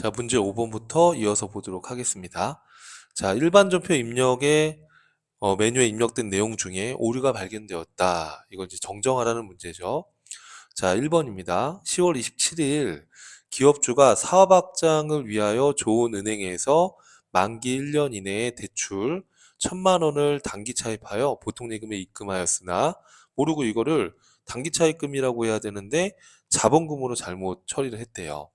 자, 문제 5번부터 이어서 보도록 하겠습니다. 자, 일반 전표 입력에 어, 메뉴에 입력된 내용 중에 오류가 발견되었다. 이걸 이제 정정하라는 문제죠. 자, 1번입니다. 10월 27일 기업주가 사업 확장을 위하여 좋은 은행에서 만기 1년 이내에 대출 1000만 원을 단기 차입하여 보통 예금에 입금하였으나 모르고 이거를 단기 차입금이라고 해야 되는데 자본금으로 잘못 처리를 했대요.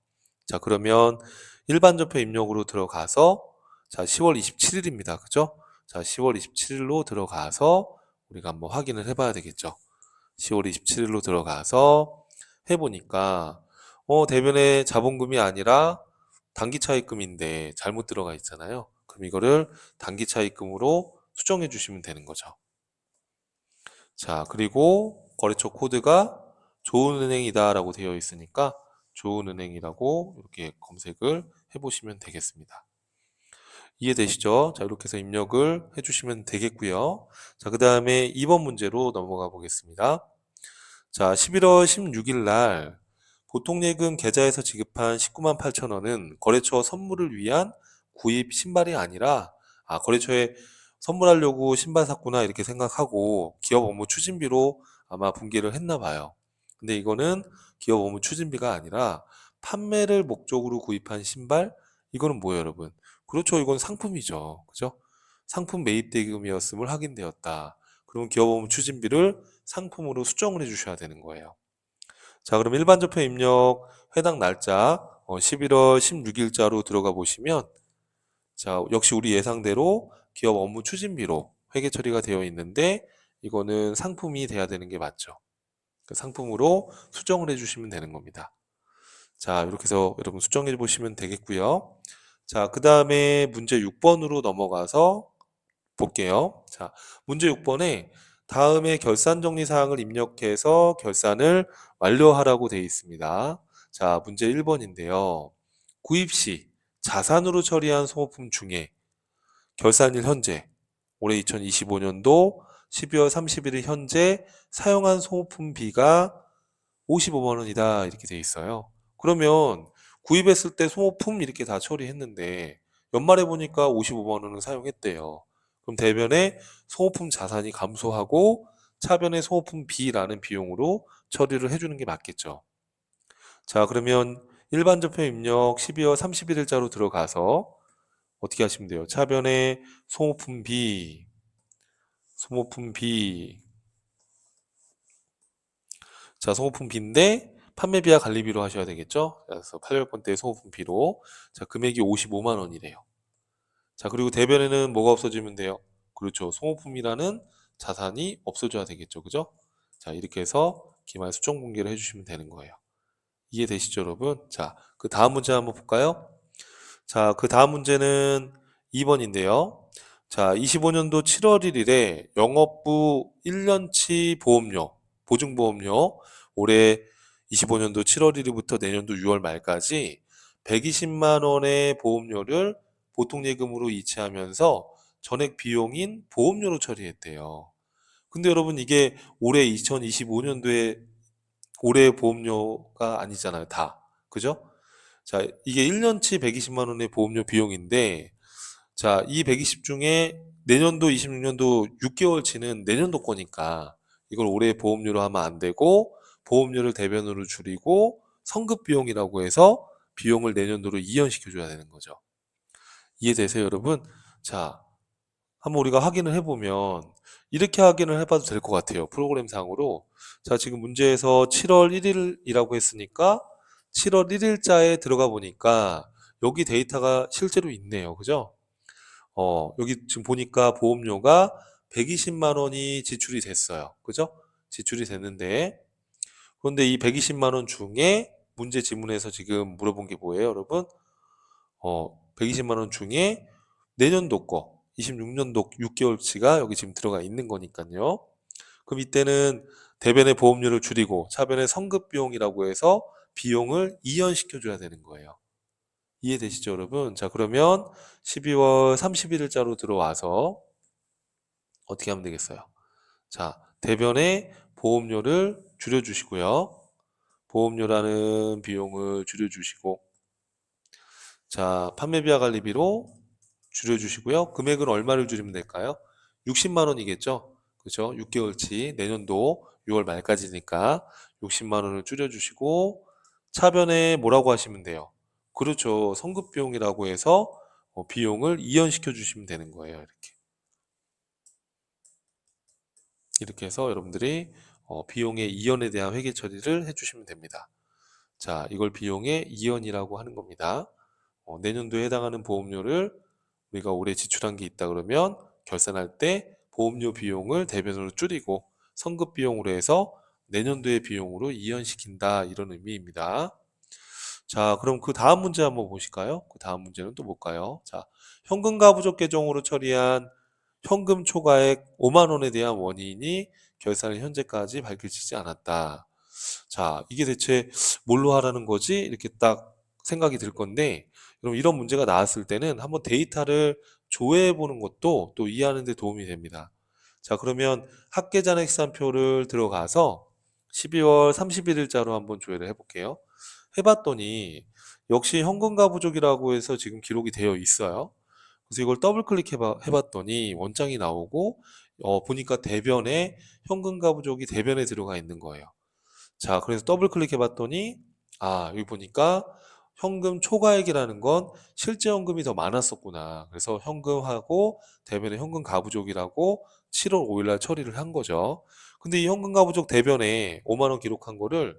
자, 그러면 일반 전표 입력으로 들어가서 자, 10월 27일입니다. 그죠? 자, 10월 27일로 들어가서 우리가 한번 확인을 해봐야 되겠죠. 10월 27일로 들어가서 해보니까 어, 대변에 자본금이 아니라 단기 차입금인데 잘못 들어가 있잖아요. 그럼 이거를 단기 차입금으로 수정해 주시면 되는 거죠. 자, 그리고 거래처 코드가 좋은 은행이다라고 되어 있으니까 좋은 은행이라고 이렇게 검색을 해보시면 되겠습니다. 이해되시죠? 자, 이렇게 해서 입력을 해주시면 되겠고요. 자, 그 다음에 2번 문제로 넘어가 보겠습니다. 자, 11월 16일 날 보통예금 계좌에서 지급한 19만 8천 원은 거래처 선물을 위한 구입 신발이 아니라 아, 거래처에 선물하려고 신발 샀구나 이렇게 생각하고 기업 업무 추진비로 아마 분기를 했나 봐요. 근데 이거는 기업 업무 추진비가 아니라 판매를 목적으로 구입한 신발 이거는 뭐예요, 여러분? 그렇죠. 이건 상품이죠. 그죠? 상품 매입 대금이었음을 확인되었다. 그러면 기업 업무 추진비를 상품으로 수정을 해 주셔야 되는 거예요. 자, 그럼 일반 접표 입력 해당 날짜 어, 11월 16일자로 들어가 보시면 자, 역시 우리 예상대로 기업 업무 추진비로 회계 처리가 되어 있는데 이거는 상품이 돼야 되는 게 맞죠. 그 상품으로 수정을 해주시면 되는 겁니다. 자, 이렇게 해서 여러분 수정해 보시면 되겠고요. 자, 그 다음에 문제 6번으로 넘어가서 볼게요. 자, 문제 6번에 다음에 결산 정리 사항을 입력해서 결산을 완료하라고 되어 있습니다. 자, 문제 1번인데요. 구입 시 자산으로 처리한 소모품 중에 결산일 현재 올해 2025년도 12월 31일 현재 사용한 소모품비가 55만 원이다 이렇게 돼 있어요. 그러면 구입했을 때 소모품 이렇게 다 처리했는데 연말에 보니까 55만 원을 사용했대요. 그럼 대변에 소모품 자산이 감소하고 차변에 소모품 B라는 비용으로 처리를 해주는 게 맞겠죠. 자, 그러면 일반 전표 입력 12월 31일자로 들어가서 어떻게 하시면 돼요? 차변에 소모품 B, 소모품 B. 자, 소모품 B인데 판매비와 관리비로 하셔야 되겠죠? 그래서 800번대 소모품 B로. 자, 금액이 55만 원이래요. 자, 그리고 대변에는 뭐가 없어지면 돼요? 그렇죠. 소모품이라는 자산이 없어져야 되겠죠. 그죠? 자, 이렇게 해서 기말 수정 공개를 해 주시면 되는 거예요. 이해되시죠, 여러분? 자, 그 다음 문제 한번 볼까요? 자, 그 다음 문제는 2번인데요. 자, 25년도 7월 1일에 영업부 1년치 보험료, 보증보험료 올해 25년도 7월 1일부터 내년도 6월 말까지 120만 원의 보험료를 보통 예금으로 이체하면서 전액 비용인 보험료로 처리했대요. 근데 여러분 이게 올해 2025년도에 올해 보험료가 아니잖아요. 다. 그죠? 자, 이게 1년치 120만 원의 보험료 비용인데 자, 이 120 중에 내년도 26년도 6개월치는 내년도 거니까 이걸 올해 보험료로 하면 안 되고 보험료를 대변으로 줄이고 성급 비용이라고 해서 비용을 내년도로 이연시켜 줘야 되는 거죠. 이해되세요, 여러분? 자, 한번 우리가 확인을 해보면 이렇게 확인을 해봐도 될 것 같아요. 프로그램상으로. 자, 지금 문제에서 7월 1일이라고 했으니까 7월 1일자에 들어가 보니까 여기 데이터가 실제로 있네요. 그죠? 어, 여기 지금 보니까 보험료가 120만 원이 지출이 됐어요. 그죠? 지출이 됐는데 그런데 이 120만 원 중에 문제 지문에서 지금 물어본 게 뭐예요, 여러분? 어, 120만 원 중에 내년도 거 26년도 6개월치가 여기 지금 들어가 있는 거니까요. 그럼 이때는 대변의 보험료를 줄이고 차변의 성급 비용이라고 해서 비용을 이연시켜 줘야 되는 거예요. 이해되시죠, 여러분? 자, 그러면 12월 31일자로 들어와서 어떻게 하면 되겠어요? 자, 대변의 보험료를 줄여주시고요. 보험료라는 비용을 줄여주시고 자, 판매비와 관리비로 줄여주시고요. 금액은 얼마를 줄이면 될까요? 60만 원이겠죠? 그죠? 6개월치 내년도 6월 말까지니까 60만 원을 줄여주시고 차변에 뭐라고 하시면 돼요? 그렇죠. 성급 비용이라고 해서 어, 비용을 이연시켜 주시면 되는 거예요. 이렇게. 이렇게 해서 여러분들이 어, 비용의 이연에 대한 회계 처리를 해주시면 됩니다. 자, 이걸 비용의 이연이라고 하는 겁니다. 어, 내년도에 해당하는 보험료를 우리가 올해 지출한 게 있다 그러면 결산할 때 보험료 비용을 대변으로 줄이고 성급 비용으로 해서 내년도의 비용으로 이연시킨다 이런 의미입니다. 자, 그럼 그 다음 문제 한번 보실까요? 그 다음 문제는 또 뭘까요? 자, 현금과 부족 계정으로 처리한 현금 초과액 5만 원에 대한 원인이 결산을 현재까지 밝혀지지 않았다. 자, 이게 대체 뭘로 하라는 거지? 이렇게 딱 생각이 들 건데, 여러분 이런 문제가 나왔을 때는 한번 데이터를 조회해 보는 것도 또 이해하는 데 도움이 됩니다. 자, 그러면 합계잔액산표를 들어가서 12월 31일자로 한번 조회를 해볼게요. 해봤더니 역시 현금과 부족이라고 해서 지금 기록이 되어 있어요. 그래서 이걸 더블 클릭해봐, 해봤더니 원장이 나오고 어, 보니까 대변에 현금과 부족이 대변에 들어가 있는 거예요. 자, 그래서 더블 클릭해봤더니 아, 여기 보니까 현금 초과액이라는 건 실제 현금이 더 많았었구나. 그래서 현금하고 대변에 현금 가부족이라고 7월 5일날 처리를 한 거죠. 근데 이 현금 가부족 대변에 5만 원 기록한 거를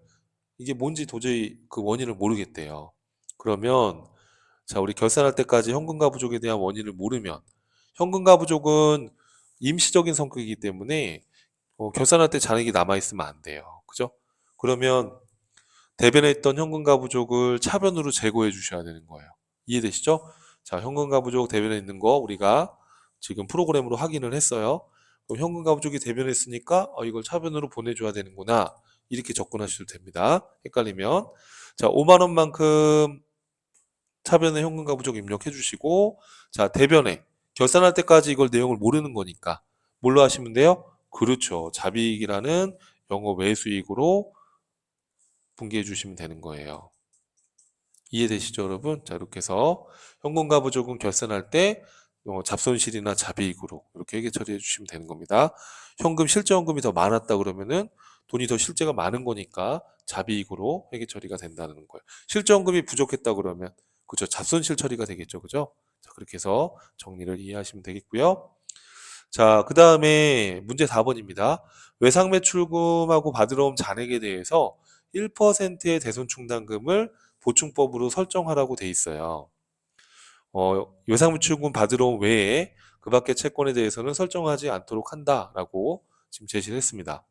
이게 뭔지 도저히 그 원인을 모르겠대요. 그러면 자, 우리 결산할 때까지 현금가 부족에 대한 원인을 모르면 현금가 부족은 임시적인 성격이기 때문에 어, 결산할 때 잔액이 남아 있으면 안 돼요. 그죠? 그러면 대변에 있던 현금가 부족을 차변으로 제거해 주셔야 되는 거예요. 이해되시죠? 자, 현금가 부족 대변에 있는 거 우리가 지금 프로그램으로 확인을 했어요. 그럼 현금가 부족이 대변에 있으니까 어, 이걸 차변으로 보내줘야 되는구나. 이렇게 접근하셔도 됩니다. 헷갈리면. 자, 5만 원만큼 차변에 현금 가 부족 입력해 주시고 자, 대변에 결산할 때까지 이걸 내용을 모르는 거니까 뭘로 하시면 돼요? 그렇죠. 자비익이라는 영어 외수익으로 분개해 주시면 되는 거예요. 이해되시죠, 여러분? 자, 이렇게 해서 현금 가 부족은 결산할 때 어, 잡손실이나 자비익으로 이렇게 처리해 주시면 되는 겁니다. 현금 실제 현금이 더 많았다 그러면은 돈이 더 실제가 많은 거니까 자비익으로 회계 처리가 된다는 거예요. 실제 현금이 부족했다 그러면 그죠 잡손실 처리가 되겠죠, 그죠? 자, 그렇게 해서 정리를 이해하시면 되겠고요. 자, 그 다음에 문제 4번입니다. 외상 매출금하고 받으러 온 잔액에 대해서 1%의 대손 충당금을 보충법으로 설정하라고 돼 있어요. 어, 외상 매출금 받으러 온 외에 그 밖의 채권에 대해서는 설정하지 않도록 한다라고 지금 제시를 했습니다.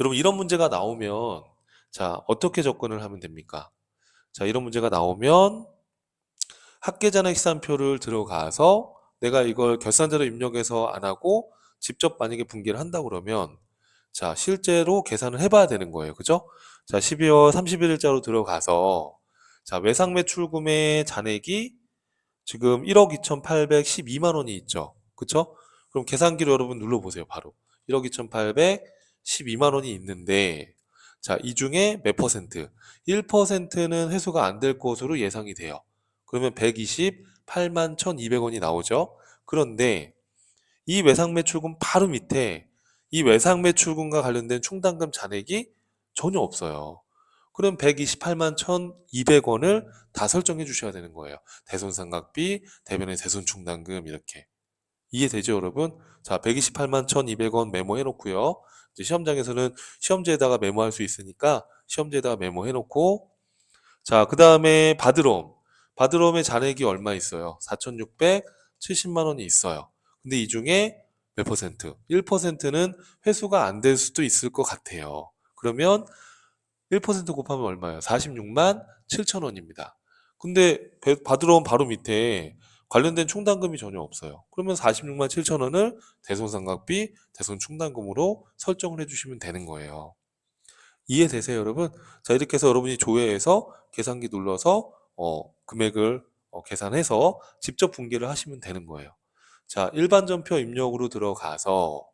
여러분 이런 문제가 나오면 자 어떻게 접근을 하면 됩니까? 자 이런 문제가 나오면 합계잔액 시산표를 들어가서 내가 이걸 결산자로 입력해서 안 하고 직접 만약에 분기를 한다 그러면 자 실제로 계산을 해봐야 되는 거예요 그죠? 자 12월 31일자로 들어가서 자 외상 매출금의 잔액이 지금 1억 2,812만 원이 있죠 그쵸? 그럼 계산기로 여러분 눌러보세요 바로 1억 2,812만 원이 있는데 자, 이 중에 몇 퍼센트? 1%는 회수가 안 될 것으로 예상이 돼요. 그러면 128만 1,200원이 나오죠. 그런데 이 외상 매출금 바로 밑에 이 외상 매출금과 관련된 충당금 잔액이 전혀 없어요. 그럼 128만 1,200원을 다 설정해 주셔야 되는 거예요. 대손 상각비, 대변의 대손 충당금 이렇게. 이해되죠, 여러분? 자, 128만 1,200원 메모해 놓고요. 이제 시험장에서는 시험지에다가 메모할 수 있으니까 시험지에다가 메모해 놓고 자, 그 다음에 받으러 받으러의 잔액이 얼마 있어요? 4,670만 원이 있어요. 근데 이 중에 몇 퍼센트? 1%는 회수가 안 될 수도 있을 것 같아요. 그러면 1% 곱하면 얼마예요? 46만 7천 원입니다. 근데 온 바로 밑에 관련된 충당금이 전혀 없어요. 그러면 46만 7천 원을 대손 상각비, 대손 충당금으로 설정을 해주시면 되는 거예요. 이해되세요, 여러분? 자, 이렇게 해서 여러분이 조회해서 계산기 눌러서 어, 금액을 어, 계산해서 직접 분기를 하시면 되는 거예요. 자, 일반 전표 입력으로 들어가서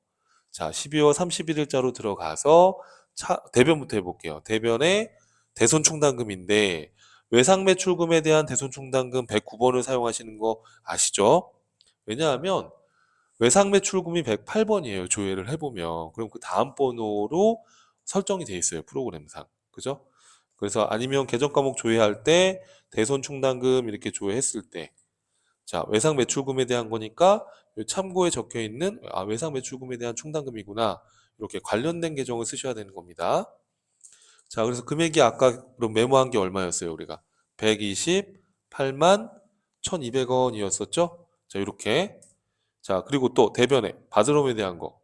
자, 12월 31일자로 들어가서 차, 대변부터 해볼게요. 대변에 대손 충당금인데 외상 매출금에 대한 대손 충당금 109번을 사용하시는 거 아시죠? 왜냐하면 외상 매출금이 108번이에요. 조회를 해보면. 그럼 그 다음 번호로 설정이 돼 있어요. 프로그램상. 그죠? 그래서 아니면 계정 과목 조회할 때 대손 충당금 이렇게 조회했을 때 자, 외상 매출금에 대한 거니까 요 참고에 적혀 있는 아, 외상 매출금에 대한 충당금이구나. 이렇게 관련된 계정을 쓰셔야 되는 겁니다. 자, 그래서 금액이 아까 메모한 게 얼마였어요, 우리가? 128만 1,200원이었었죠? 자, 이렇게. 자, 그리고 또 대변에 바드롬에 대한 거.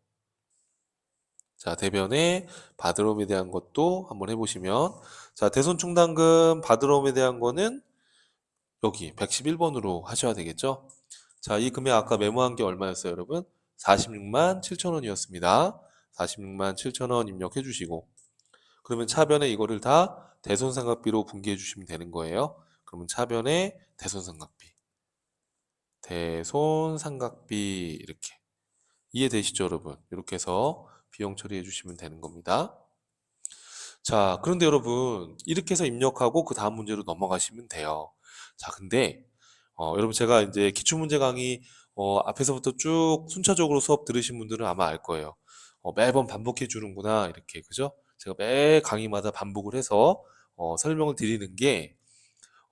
자, 대변에 바드롬에 대한 것도 한번 해보시면 자, 대손 충당금 바드롬에 대한 거는 여기 111번으로 하셔야 되겠죠? 자, 이 금액 아까 메모한 게 얼마였어요, 여러분? 46만 7천 원이었습니다. 46만 7천 원 입력해 주시고 그러면 차변에 이거를 다 대손상각비로 분기해 주시면 되는 거예요. 그러면 차변에 대손상각비 대손상각비 이렇게 이해되시죠, 여러분? 이렇게 해서 비용 처리해 주시면 되는 겁니다. 자, 그런데 여러분, 이렇게 해서 입력하고 그 다음 문제로 넘어가시면 돼요. 자, 근데, 어, 여러분, 제가 이제 기출문제 강의, 어, 앞에서부터 쭉 순차적으로 수업 들으신 분들은 아마 알 거예요. 어, 매번 반복해 주는구나, 이렇게, 그죠? 제가 매 강의마다 반복을 해서, 어, 설명을 드리는 게,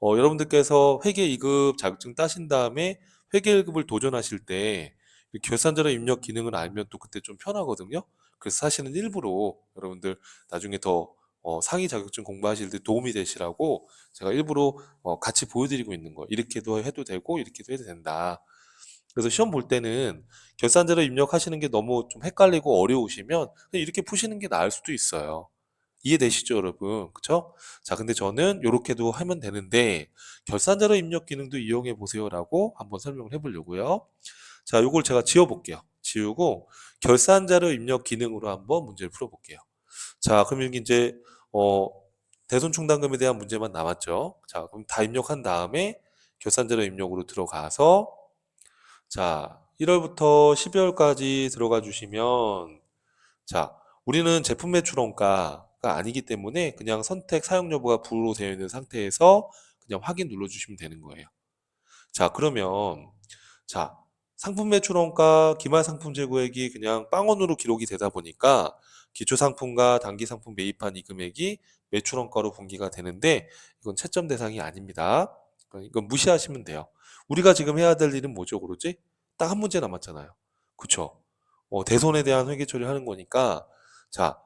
어, 여러분들께서 회계 2급 자격증 따신 다음에 회계 1급을 도전하실 때, 이 결산자료 입력 기능을 알면 또 그때 좀 편하거든요. 그래서 사실은 일부러 여러분들 나중에 더 어, 상위 자격증 공부하실 때 도움이 되시라고 제가 일부러 어, 같이 보여드리고 있는 거. 이렇게도 해도 되고 이렇게도 해도 된다. 그래서 시험 볼 때는 결산자료 입력하시는 게 너무 좀 헷갈리고 어려우시면 그냥 이렇게 푸시는 게 나을 수도 있어요. 이해되시죠, 여러분? 그쵸? 자, 근데 저는 이렇게도 하면 되는데 결산자료 입력 기능도 이용해 보세요라고 한번 설명을 해보려고요. 자, 요걸 제가 지워볼게요. 지우고 결산자료 입력 기능으로 한번 문제를 풀어볼게요. 자, 그럼 여기 이제 어, 대손 충당금에 대한 문제만 남았죠. 자, 그럼 다 입력한 다음에 결산자료 입력으로 들어가서 자, 1월부터 12월까지 들어가 주시면 자, 우리는 제품 매출 원가가 아니기 때문에 그냥 선택 사용 여부가 부로 되어 있는 상태에서 그냥 확인 눌러 주시면 되는 거예요. 자, 그러면 자, 상품 매출 원가 기말 상품 재고액이 그냥 빵원으로 기록이 되다 보니까 기초 상품과 단기 상품 매입한 이 금액이 매출 원가로 분기가 되는데 이건 채점 대상이 아닙니다. 그러니까 이건 무시하시면 돼요. 우리가 지금 해야 될 일은 뭐죠, 그러지? 딱 한 문제 남았잖아요. 그쵸? 어, 대손에 대한 회계 처리하는 거니까 자,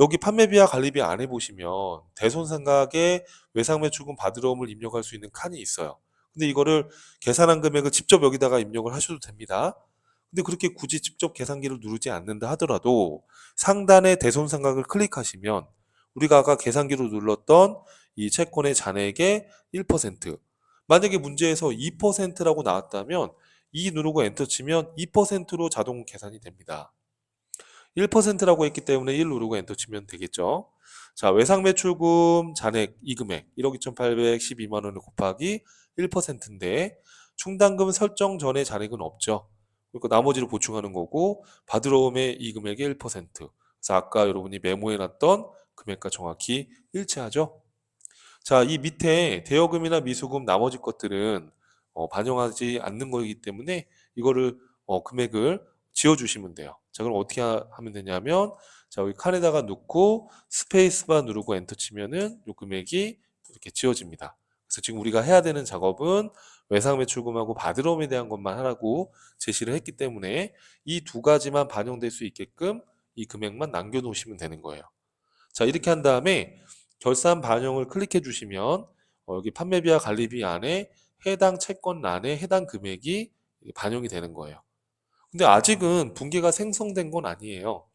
여기 판매비와 관리비 안에 보시면 대손 상각에 외상 매출금 받으러옴을 입력할 수 있는 칸이 있어요. 근데 이거를 계산한 금액을 직접 여기다가 입력을 하셔도 됩니다. 근데 그렇게 굳이 직접 계산기를 누르지 않는다 하더라도 상단의 대손 상각을 클릭하시면 우리가 아까 계산기로 눌렀던 이 채권의 잔액의 1% 만약에 문제에서 2%라고 나왔다면 2 누르고 엔터 치면 2%로 자동 계산이 됩니다. 1%라고 했기 때문에 1 누르고 엔터 치면 되겠죠. 자, 외상 매출금 잔액 이 금액 1억 2,812만 원을 곱하기 1%인데 충당금 설정 전에 잔액은 없죠. 그러니까 나머지를 보충하는 거고 받으러 오면 이 금액의 1%. 그래서 아까 여러분이 메모해 놨던 금액과 정확히 일치하죠. 자, 이 밑에 대여금이나 미수금 나머지 것들은 어, 반영하지 않는 거이기 때문에 이거를 어, 금액을 지워주시면 돼요. 자, 그럼 어떻게 하, 면 되냐면 자, 여기 칸에다가 넣고 스페이스바 누르고 엔터 치면은 이 금액이 이렇게 지워집니다. 그래서 지금 우리가 해야 되는 작업은 외상 매출금하고 바드럼에 대한 것만 하라고 제시를 했기 때문에 이 두 가지만 반영될 수 있게끔 이 금액만 남겨 놓으시면 되는 거예요. 자, 이렇게 한 다음에 결산 반영을 클릭해 주시면 어, 여기 판매비와 관리비 안에 해당 채권란에 해당 금액이 반영이 되는 거예요. 근데 아직은 분기가 생성된 건 아니에요.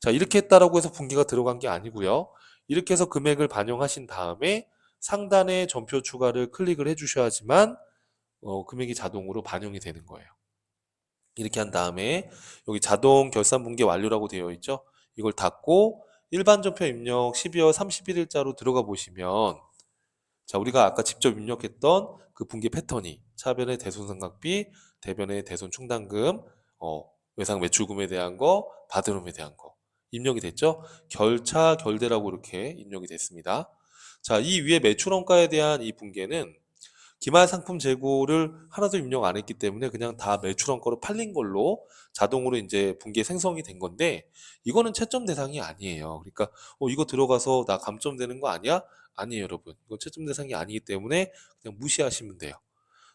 자, 이렇게 했다라고 해서 분기가 들어간 게 아니고요. 이렇게 해서 금액을 반영하신 다음에 상단에 전표 추가를 클릭을 해 주셔야지만 어, 금액이 자동으로 반영이 되는 거예요. 이렇게 한 다음에 여기 자동 결산 분기 완료라고 되어 있죠. 이걸 닫고 일반 전표 입력 12월 31일자로 들어가 보시면 자 우리가 아까 직접 입력했던 그 분기 패턴이 차변의 대손상각비, 대변의 대손 충당금, 어, 외상 매출금에 대한 거, 받으름에 대한 거 입력이 됐죠. 결차 결대라고 이렇게 입력이 됐습니다. 자, 이 위에 매출원가에 대한 이 분계는 기말 상품 재고를 하나도 입력 안 했기 때문에 그냥 다 매출원가로 팔린 걸로 자동으로 이제 분계 생성이 된 건데 이거는 채점 대상이 아니에요. 그러니까 어, 이거 들어가서 나 감점되는 거 아니야? 아니에요, 여러분. 이거 채점 대상이 아니기 때문에 그냥 무시하시면 돼요.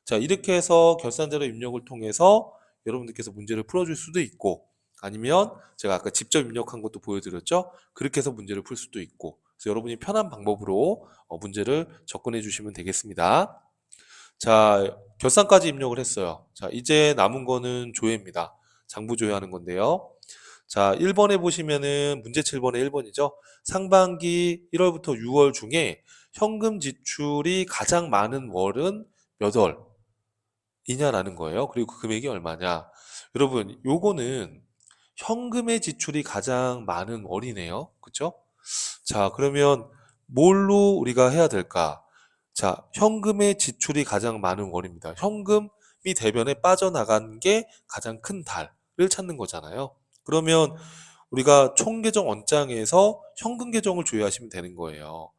자, 이렇게 해서 결산자료 입력을 통해서 여러분들께서 문제를 풀어줄 수도 있고 아니면 제가 아까 직접 입력한 것도 보여드렸죠? 그렇게 해서 문제를 풀 수도 있고 그래서 여러분이 편한 방법으로 어, 문제를 접근해 주시면 되겠습니다. 자, 결산까지 입력을 했어요. 자, 이제 남은 거는 조회입니다. 장부 조회하는 건데요. 자, 1번에 보시면은 문제 7번에 1번이죠. 상반기 1월부터 6월 중에 현금 지출이 가장 많은 월은 몇 월? 이냐라는 거예요. 그리고 그 금액이 얼마냐? 여러분, 요거는 현금의 지출이 가장 많은 월이네요. 그쵸? 자, 그러면 뭘로 우리가 해야 될까? 자, 현금의 지출이 가장 많은 월입니다. 현금이 대변에 빠져나간 게 가장 큰 달을 찾는 거잖아요. 그러면 우리가 총계정 원장에서 현금 계정을 조회하시면 되는 거예요.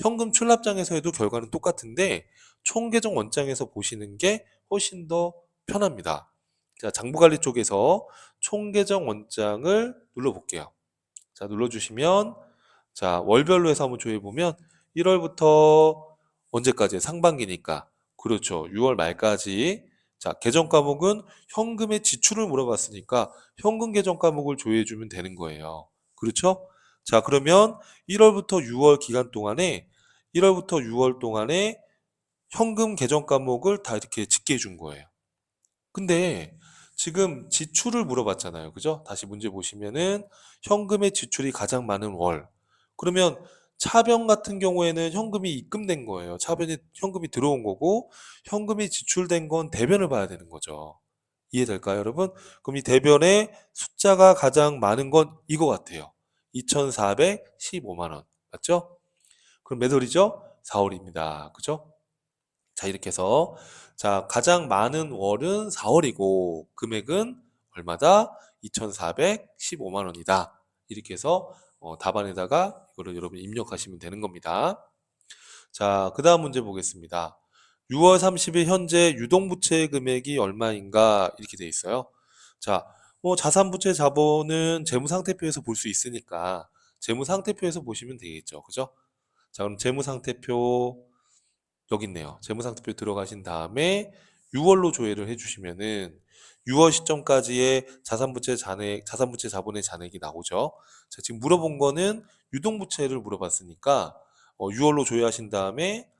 현금 출납장에서 해도 결과는 똑같은데 총계정 원장에서 보시는 게 훨씬 더 편합니다. 자, 장부관리 쪽에서 총계정 원장을 눌러볼게요. 자, 눌러주시면 자, 월별로 해서 한번 조회해보면 1월부터 언제까지? 상반기니까. 그렇죠. 6월 말까지. 자, 계정 과목은 현금의 지출을 물어봤으니까 현금 계정 과목을 조회해 주면 되는 거예요. 그렇죠? 자, 그러면 1월부터 6월 기간 동안에 1월부터 6월 동안에 현금 계정 과목을 다 이렇게 집계해 준 거예요. 근데 지금 지출을 물어봤잖아요. 그죠? 다시 문제 보시면은 현금의 지출이 가장 많은 월. 그러면 차변 같은 경우에는 현금이 입금된 거예요. 차변이 현금이 들어온 거고 현금이 지출된 건 대변을 봐야 되는 거죠. 이해될까요, 여러분? 그럼 이 대변의 숫자가 가장 많은 건 이거 같아요. 2,415만 원. 맞죠? 그럼 몇 월이죠? 4월입니다. 그죠? 자, 이렇게 해서 자, 가장 많은 월은 4월이고 금액은 얼마다? 2,415만 원이다. 이렇게 해서 어, 답안에다가 이거를 여러분 입력하시면 되는 겁니다. 자, 그 다음 문제 보겠습니다. 6월 30일 현재 유동부채 금액이 얼마인가 이렇게 돼 있어요. 자, 뭐 자산부채 자본은 재무상태표에서 볼 수 있으니까 재무상태표에서 보시면 되겠죠. 그죠? 자, 그럼 재무상태표 여기 있네요. 재무상태표 들어가신 다음에 6월로 조회를 해주시면은 6월 시점까지의 자산부채 잔액, 자산부채 자본의 잔액이 나오죠. 자, 지금 물어본 거는 유동부채를 물어봤으니까 어, 6월로 조회하신 다음에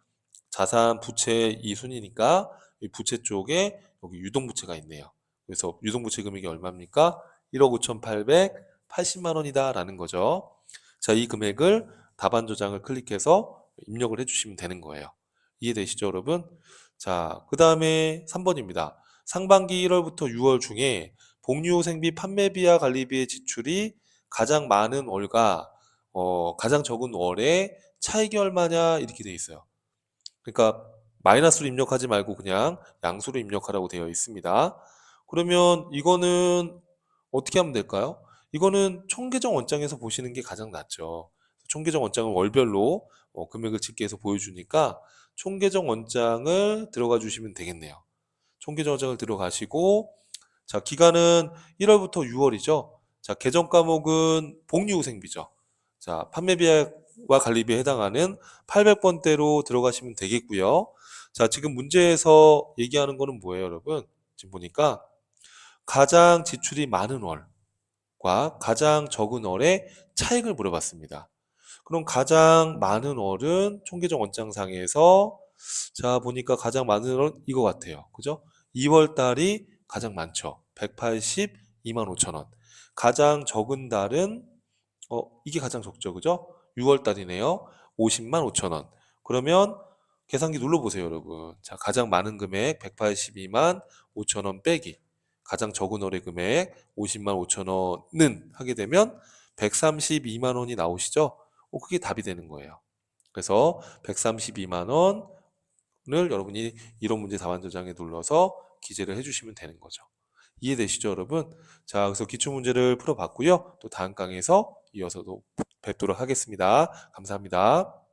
자산 부채 이 순이니까 이 부채 쪽에 여기 유동부채가 있네요. 그래서 유동부채 금액이 얼마입니까? 1억 5,880만 원이다라는 거죠. 자, 이 금액을 답안 저장을 클릭해서 입력을 해주시면 되는 거예요. 이해되시죠, 여러분? 자, 그 다음에 3번입니다. 상반기 1월부터 6월 중에 복류 생비 판매비와 관리비의 지출이 가장 많은 월과 어, 가장 적은 월의 차익이 얼마냐 이렇게 돼 있어요. 그러니까 마이너스로 입력하지 말고 그냥 양수로 입력하라고 되어 있습니다. 그러면 이거는 어떻게 하면 될까요? 이거는 총계정 원장에서 보시는 게 가장 낫죠. 총계정 원장은 월별로 어, 금액을 집계해서 보여주니까 총계정 원장을 들어가 주시면 되겠네요. 총계정 원장을 들어가시고 자 기간은 1월부터 6월이죠. 자 계정 과목은 복리후생비죠. 자 판매비와 관리비에 해당하는 800번대로 들어가시면 되겠고요. 자 지금 문제에서 얘기하는 거는 뭐예요 여러분? 지금 보니까 가장 지출이 많은 월과 가장 적은 월의 차익을 물어봤습니다. 그럼 가장 많은 월은 총계정 원장상에서 자 보니까 가장 많은 월은 이거 같아요. 그죠? 2월 달이 가장 많죠. 182만 5천 원. 가장 적은 달은 어 이게 가장 적죠. 그죠? 6월 달이네요. 50만 5천 원. 그러면 계산기 눌러보세요, 여러분. 자, 가장 많은 금액 182만 5천 원 빼기 가장 적은 월의 금액 50만 5천 원은 하게 되면 132만 원이 나오시죠? 어, 그게 답이 되는 거예요. 그래서 132만 원 을 여러분이 이런 문제 답안 저장에 눌러서 기재를 해주시면 되는 거죠. 이해되시죠, 여러분? 자, 그래서 기출 문제를 풀어봤고요. 또 다음 강의에서 이어서 도 뵙도록 하겠습니다. 감사합니다.